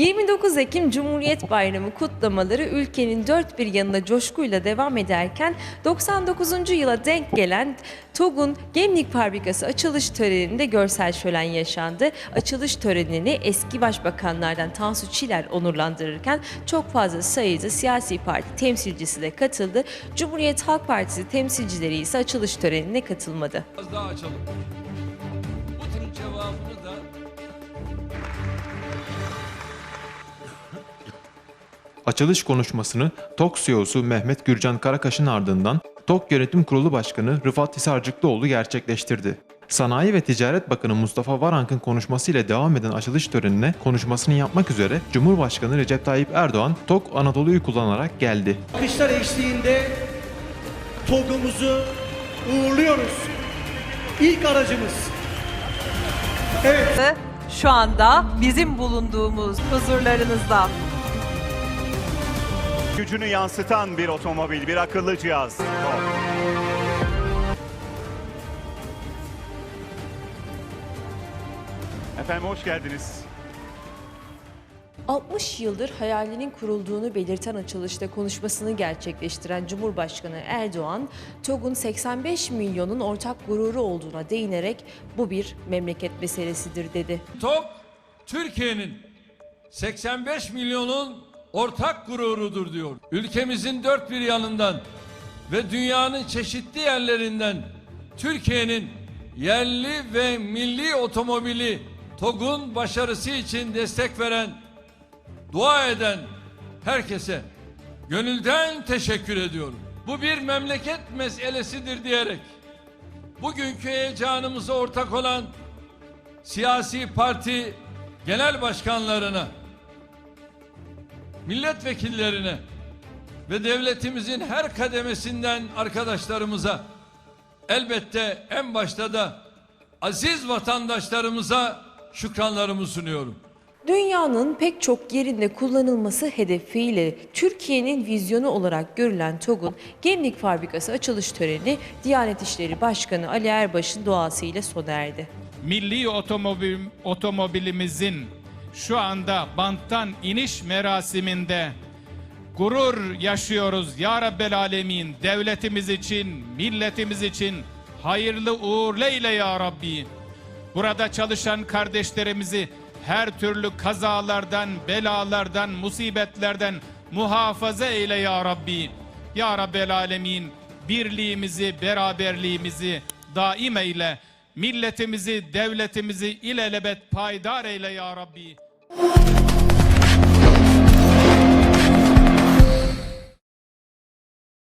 29 Ekim Cumhuriyet Bayramı kutlamaları ülkenin dört bir yanında coşkuyla devam ederken 99. yıla denk gelen TOG'un Gemlik Fabrikası açılış töreninde görsel şölen yaşandı. Açılış törenini eski başbakanlardan Tansu Çiller onurlandırırken çok fazla sayıda siyasi parti temsilcisi de katıldı. Cumhuriyet Halk Partisi temsilcileri ise açılış törenine katılmadı. Biraz daha açalım. Açılış konuşmasını TOK CEO'su Mehmet Gürcan Karakaş'ın ardından TOK Yönetim Kurulu Başkanı Rıfat Hisarcıklıoğlu gerçekleştirdi. Sanayi ve Ticaret Bakanı Mustafa Varank'ın konuşmasıyla devam eden açılış törenine konuşmasını yapmak üzere Cumhurbaşkanı Recep Tayyip Erdoğan TOK Anadolu'yu kullanarak geldi. Alkışlar eşliğinde TOG'umuzu uğurluyoruz. İlk aracımız. Evet. şu anda bizim bulunduğumuz huzurlarınızda. Gücünü yansıtan bir otomobil, bir akıllı cihaz. Efendim hoş geldiniz. 60 yıldır hayalinin kurulduğunu belirten açılışta konuşmasını gerçekleştiren Cumhurbaşkanı Erdoğan, TOG'un 85 milyonun ortak gururu olduğuna değinerek bu bir memleket meselesidir dedi. TOK Türkiye'nin 85 milyonun ortak gururudur diyor. Ülkemizin dört bir yanından ve dünyanın çeşitli yerlerinden Türkiye'nin yerli ve milli otomobili TOG'un başarısı için destek veren, dua eden herkese gönülden teşekkür ediyorum. Bu bir memleket meselesidir diyerek bugünkü heyecanımıza ortak olan siyasi parti genel başkanlarına, milletvekillerine ve devletimizin her kademesinden arkadaşlarımıza elbette en başta da aziz vatandaşlarımıza şükranlarımı sunuyorum. Dünyanın pek çok yerinde kullanılması hedefiyle Türkiye'nin vizyonu olarak görülen TOG'un Gemlik Fabrikası açılış töreni Diyanet İşleri Başkanı Ali Erbaş'ın duasıyla sona erdi. milli otomobil, otomobilimizin şu anda banttan iniş merasiminde gurur yaşıyoruz ya Rabbel Alemin. Devletimiz için, milletimiz için hayırlı uğurlu eyle ya Rabbi. Burada çalışan kardeşlerimizi her türlü kazalardan, belalardan, musibetlerden muhafaza eyle ya Rabbi. Ya Rabbel Alemin birliğimizi, beraberliğimizi daim eyle. Milletimizi, devletimizi ilelebet paydar eyle ya Rabbi.